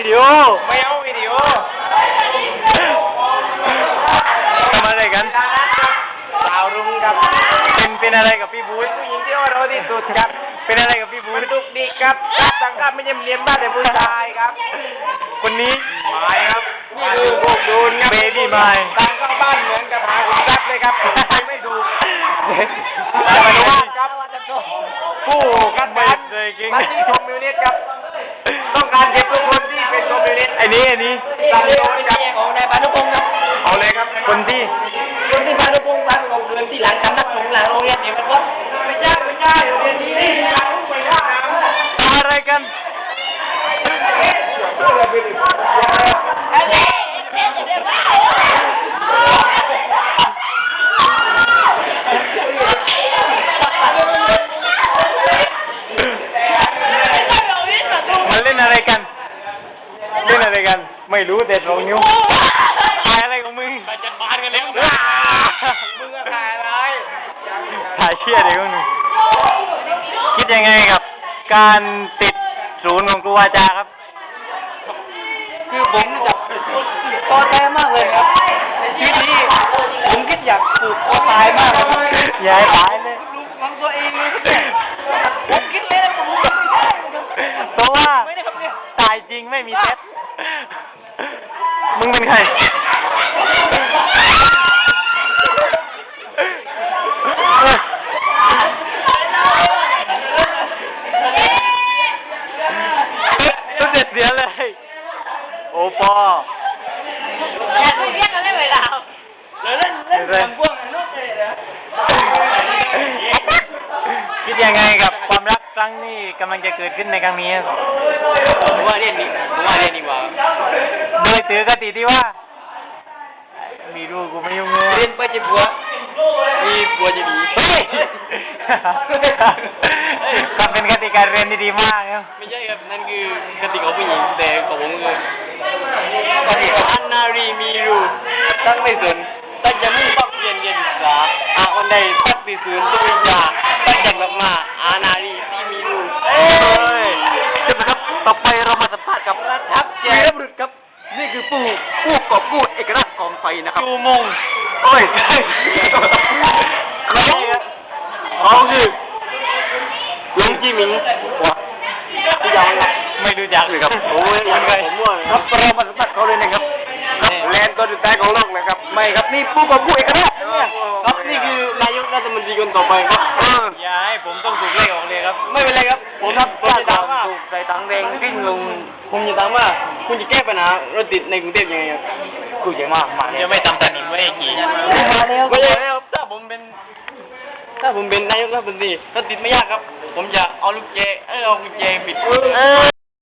วิดีโอ ไม่เอาวิดีโอทำอะไรกันดาวรุ่งครับ เป็นเป็นอะไรกับพี่บูธผู้หญิงที่ว่าเราที่สุดครับ เป็นอะไรกับพี่บูมัธนดุกดิกครับรับสังกัดไม่เยี่ยมเยียมบ้านแต่ผู้ชายครับ คนนี้ไม้ครับนี่คือพวกดูนครับ Baby ไม้ตามเข้าบ้านเหมือนกับหาคุณทรัพย์เลยครับไปไม่ถูกแต่มันว่าครับผู้คัดไม่ค้านเคยกินปฏิคอมมิวนิสต์ครับ นิสต์ไอ้นี้ไอ้นี้ตามโดนครับของนายพานุพงศ์ครับ เอาเลยครับ คนที่ คนที่พานุพงศ์พานุพงศ์เดินที่หลังสำนักสงฆ์หลังโรงเรียนเนี่ยมันก็ไม่ใช่ไม่ใช่เรียนนี้หลังไม่ได้ ทำอะไรกัน มันเล่นอะไรกัน เล่นอะไรกัน ไม่รู้แต่ตรงนิ้วถ่ายอะไรของมึงไปจัดบ้านกันแล้วว้ามึงก็ถ่ายอะไรถ่ายเชี่ยเดี๋ยวมึงคิดยังไงกับ การติดศูนย์ของครูอาจารย์ครับ คือผมจับตอนแรกมากเลยครับในชีวิตนี้ผมคิดอยากปลูกคอตายมากเลยครับอย่าให้ตายเลยลูกของตัวเองเลยครับเนี่ยผมคิดเลยนะผมรู้ว่าไม่ใช่นะครับเพราะว่าไม่ได้ครับเนี่ยตายจริงไม่มีเซ็ต มึงเป็นใคร ก็เด็ดเสียเลย โอปอแค่เรียกกันได้เวลาแล้วเล่นเล่นกับพวกนั้นลูกเลยนะคิดยังไงกับความรักครั้งนี้กำลังจะเกิดขึ้นในครั้งนี้ว่าเล่นนดีกว่าโดยถื อกติที่ว่า มีลูกกูไม่ยุ่งเลย เล่นไปจะผัวมีผัวจะดีเฮ้ย ก็เป็นกติกาเรียนที่ดีมากครับไม่ใช่ครับ นั่นคือกติกาผู้หญิงแต่ของผมคือปฏิอันนารีมีรูตั้งไม่สนตั้งจะมุ่งปักเรียนเรียนศึกษาอาคนใดตักติศูนย์ตัววิชาตั้งจากกลับมาอานารีที่มีรูเอ้ยใช่ไหมครับ ต่อไปเรามาสัมภาษณ์กับทับแจวีรมบุรุษครับนี่คือ ผู้ผู้กอบกู้เอกราชของไทยนะครับจูมงโอ้ยเขาเขาคือหลวงจีหมิงวะที่ยังครับไม่รู้จักเลยครับโอ้ยยังไงผมว่าครับเรามาสัมภาษณ์เขาเลยนะครับครับแลนด์ตัวสุดท้ายของโลกนะครับ ไม่ครับนี่ผู้กอบกู้เอกราชครับนี่คือนายกรัฐมนตรีคนต่อไปครับเอออย่าให้ผมต้องถูกไล่ออกเลยครับ ไม่เป็นไรครับ ผมครับผมจะถามว่าถูกใส่ถังแดงทิ้งลงผมจะถามว่า คุณจะแก้ปัญหารถติดในกรุงเทพยังไงครับกูจะมากมาจะไม่ทำถนนไว้กี่ไม่ใช่ครับถ้าผมเป็น ถ้าผมเป็นนายกรัฐมนตรีรถติดไม่ยากครับ ผมจะเอาลูกแจเออเอากุญแจปิดเออ